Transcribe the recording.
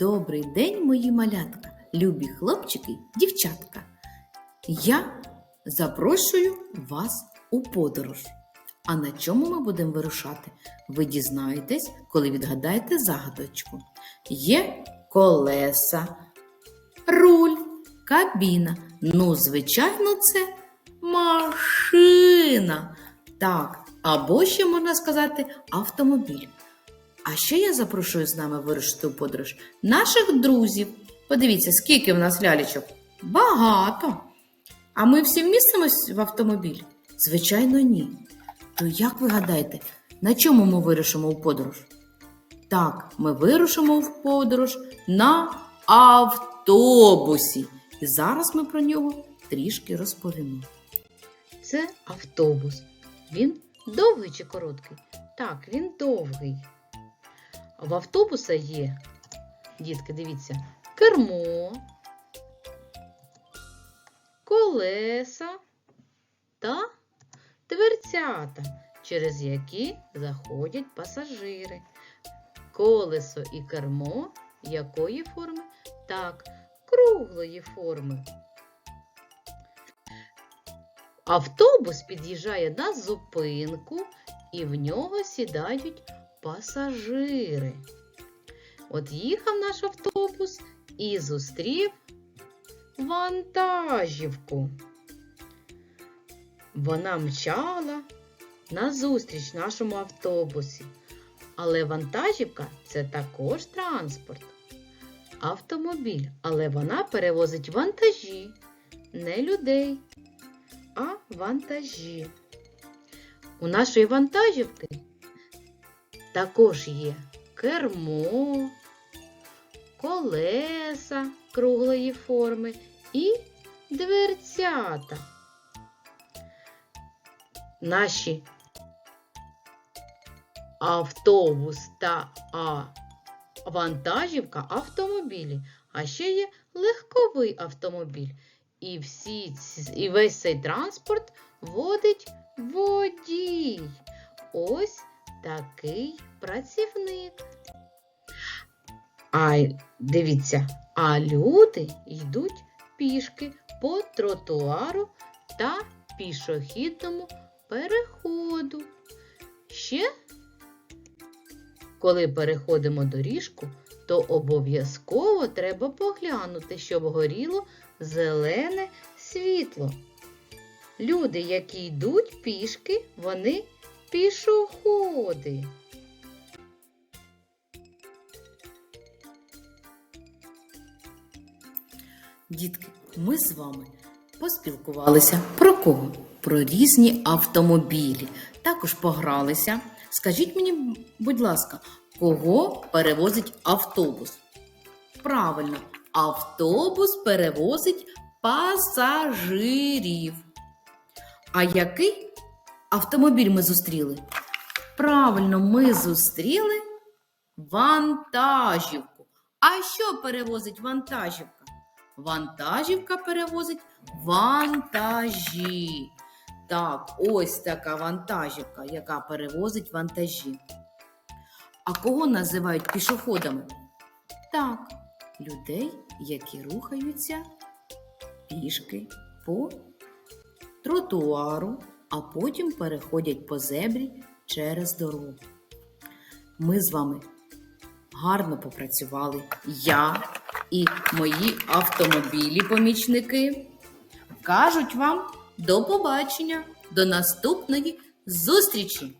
Добрий день, мої малятка, любі хлопчики, дівчатка. Я запрошую вас у подорож. А на чому ми будемо вирушати? Ви дізнаєтесь, коли відгадаєте загадочку. Є колеса, руль, кабіна. Ну, звичайно, це машина. Так, або ще можна сказати автомобіль. А ще я запрошую з нами вирушити у подорож наших друзів. Подивіться, скільки в нас лялечок. Багато. А ми всі вмістимось в автомобіль? Звичайно, ні. То як ви гадаєте, на чому ми вирушимо у подорож? Так, ми вирушимо в подорож на автобусі. І зараз ми про нього трішки розповімо. Це автобус. Він довгий чи короткий? Так, він довгий. В автобуса є, дітки, дивіться, кермо, колеса та дверцята, через які заходять пасажири. Колесо і кермо якої форми? Так, круглої форми. Автобус під'їжджає на зупинку і в нього сідають пасажири. От їхав наш автобус і зустрів вантажівку. Вона мчала назустріч нашому автобусі. Але вантажівка це також транспорт. Автомобіль, але вона перевозить вантажі, не людей а вантажі. У нашої вантажівки також є кермо, колеса круглої форми і дверцята. Наші автобус та а, вантажівка автомобілі, а ще є легковий автомобіль. І, всі, і весь цей транспорт водить водій. Ось такий працівник. А дивіться, а люди йдуть пішки по тротуару та пішохідному переходу. Ще, коли переходимо доріжку, то обов'язково треба поглянути, щоб горіло зелене світло. Люди, які йдуть пішки, вони пішоходи. Дітки, ми з вами поспілкувалися про кого? Про різні автомобілі. Також погралися. Скажіть мені, будь ласка, кого перевозить автобус? Правильно, автобус перевозить пасажирів. А який автомобіль ми зустріли? Правильно, ми зустріли вантажівку. А що перевозить вантажівка? Вантажівка перевозить вантажі. Так, ось така вантажівка, яка перевозить вантажі. А кого називають пішоходами? Так, людей, які рухаються пішки по тротуару, а потім переходять по зебрі через дорогу. Ми з вами гарно попрацювали. Я і мої автомобілі-помічники кажуть вам до побачення, до наступної зустрічі!